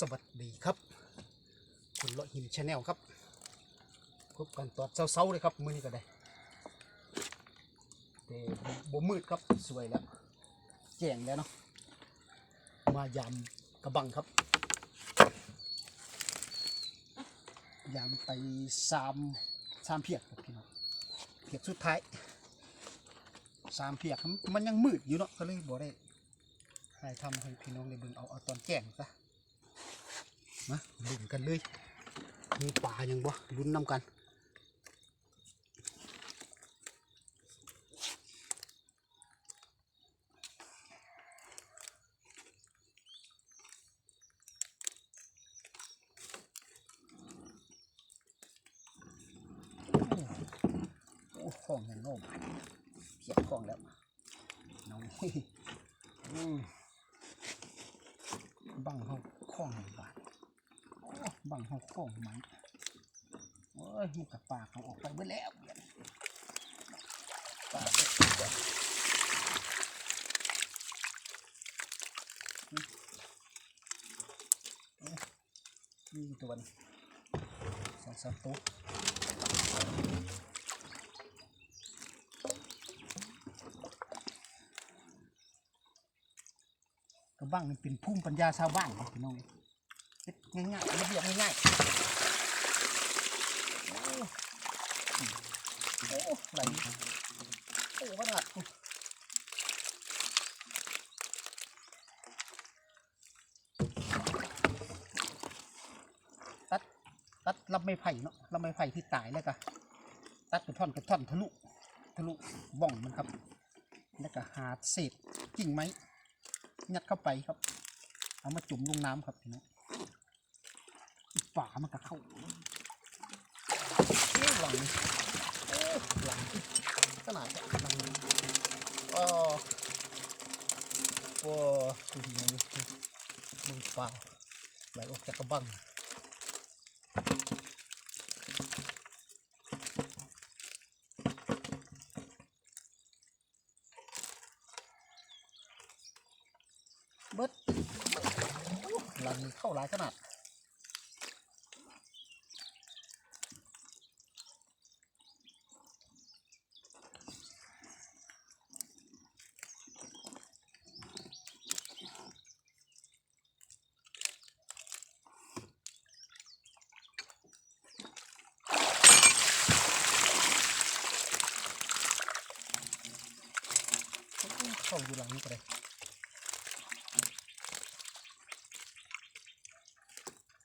สวัสดีครับ คุณเลาะหินชาแนลครับ พบกันตอนเช้าๆเลยครับ มือนี้ก็ได้แต่บ่มืดครับสวยแล้วแจ้งแล้วเนาะมายามกระบังครับ ยามไปสามสามเพียกครับพี่น้องเพียกสุดท้ายสามเพียกมันยังมืดอยู่เนาะก็เลยบ่ได้ให้ทำให้พี่น้องได้เบิ่งเอาเอาตอนแจ้งซะ มาลุ้นกันเลย มีป่าอยังบ่ลุ้นน้ำกันโอ้ของยังโน่บาดเสียบของแล้วน้องอืมบังเขาของหนึ่งบาทโอ้ บังหกโค้งมันโอ้ยมันกับปากเขาออกไปเมื่อแล้วปากนี่ตัวนึงสองสามตัวกระบังนี่เป็นภูมิปัญญาชาวบ้านพี่น้อง ง่ายๆระเบียบง่ายๆโอ้โอ้ไหลโอ้ขนาดตัดตัดลำไม้ไผ่เนาะลำไม้ไผ่ที่ตายแล้วก็ตัดเป็นท่อนเป็นท่อนทะลุทะลุบ้องมันครับ แล้วก็หาเศษกิ่งไม้ยัดเข้าไปครับ เอามาจุ่มลงน้ำครับพี่น้อง ฝามันก็เข้าหลังหลังขนาดหลังอ๋อโอ้ดูดิมึงเปล่าไหลออกจากกระบังเบิดหลังเข้าหลายขนาด เข้าอยู่หลังนี้ก็ได้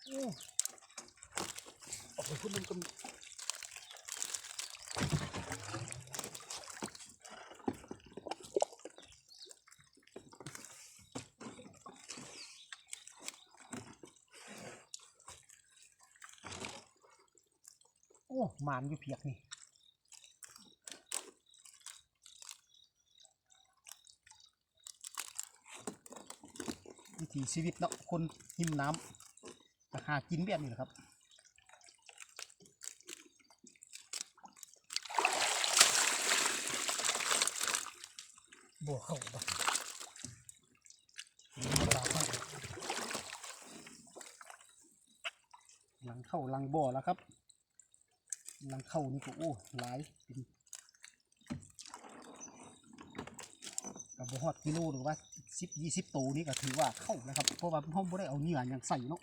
โอ้ออกไปพุ่นมันก็โอ้หมานอยู่เพียกนี่ ถีชีวิตเนาะคนหิมน้ำก็หากินแบบนี้แหละครับบัวเข้าบ่ปลาเข้าหลังเข้าหลังบ่อแล้วครับ หลังเข้านี่ก็โอ้หลายเป็นกับบ่ฮอดกิโลหรือว่า สิบยี่สิบตัวนี่ก็ถือว่าเข้าแล้วครับ เพราะว่าเขาบ่ได้เอาเนื้ออย่างใส่เนาะ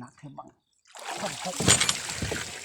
หนักเทบังท่อนพก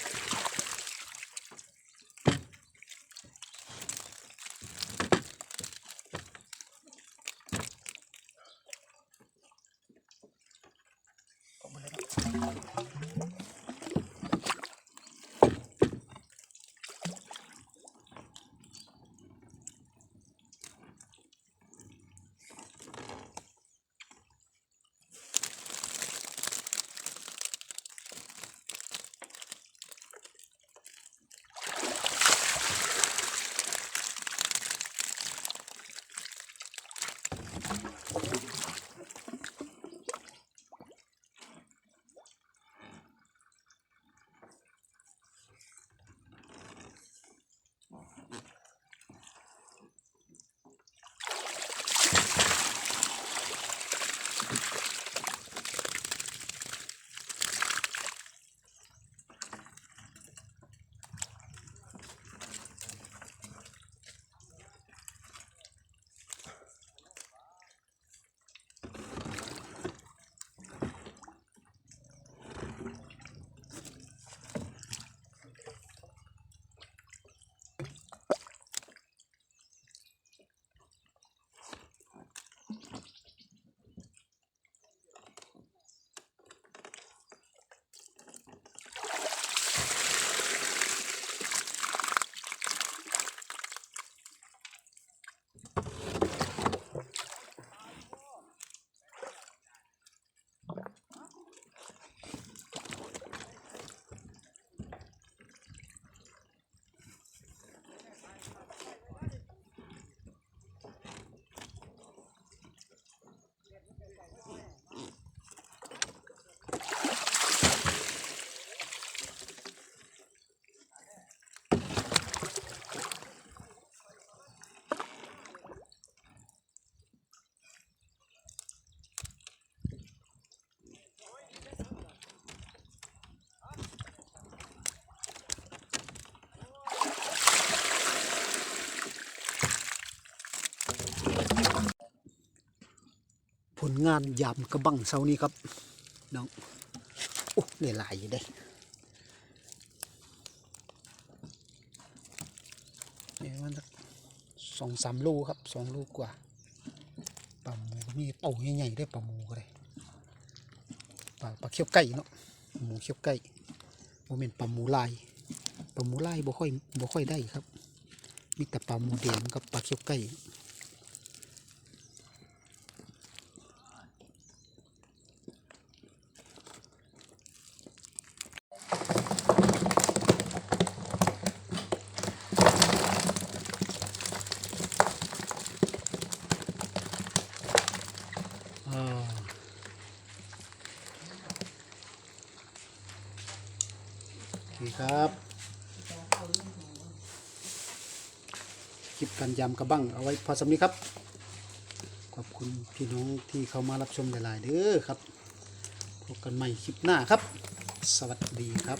งานยามกระบังเสานี้ครับน้องโอ้ได้หลายอยู่ได้เนี่ยมันสองสามโลครับสองโลกว่าปลาหมูมีเต่าใหญ่ๆได้ปลาหมูก็ได้ปลาปลาเขียวไก่เนาะหมูเขียวไก่โมเมนปลาหมูลายปลาหมูลายบ่ค่อยบ่ค่อยได้ครับ มีแต่ปลาหมูแดงกับปลาเขียวไก่ เคครับ คลิปการยำกระบังเอาไว้พอสำนี้ครับ ขอบคุณพี่น้องที่เข้ามารับชมหลายๆเด้อครับ พบกันใหม่คลิปหน้าครับ สวัสดีครับ